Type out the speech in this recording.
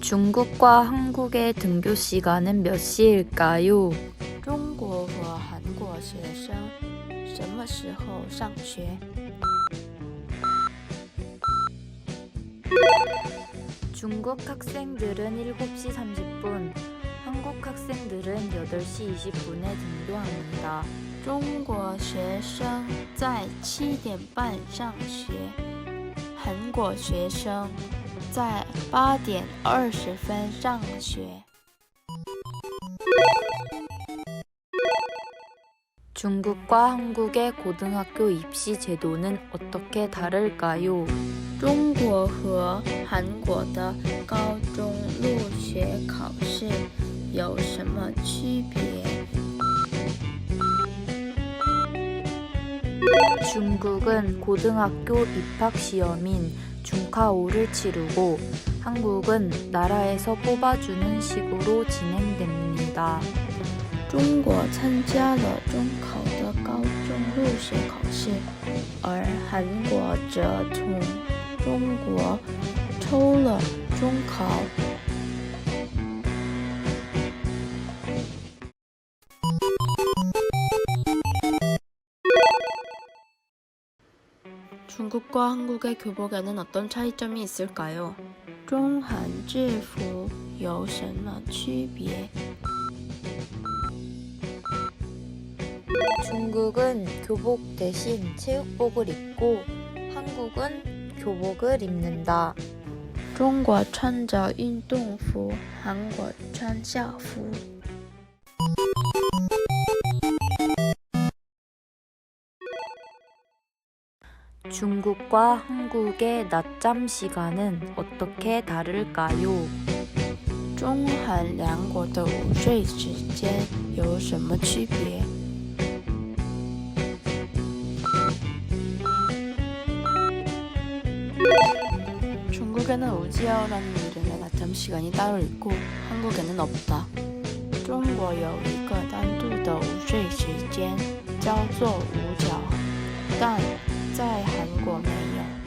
중국과 한국의 등교 시간은 몇 시일까요? 中国和韩国学生什么时候上学？ 중국 학생들은 7시 30분, 한국 학생들은 8시 20분에 등교합니다. 中国学生在七点半上学，韩国学生 在八点二十分上学。 중국과 한국의 고등학교 입시 제도는 어떻게 다를까요? 中国和韩国的高中入学考试有什么区别？ 중국은 고등학교 입학 시험인 중카오를 치르고 한국은 나라에서 뽑아주는 식으로 진행됩니다. 中国参加了中考的高中入学考试，而韩国则从中国抽了中考。 중국과 한국의 교복에는 어떤 차이점이 있을까요? 中韩制服有什么区别？ 중국은 교복 대신 체육복을 입고 한국은 교복을 입는다. 中国穿着运动服，韩国穿校服。 중국과 한국의 낮잠 시간은 어떻게 다를까요? 中韩两国的午睡时间有什么区别？ 중국에는 우지아오라는 이름의 낮잠 시간이 따로 있고 한국에는 없다. 中国有一个单独的午睡时间，叫做午觉，但 在韩国没有。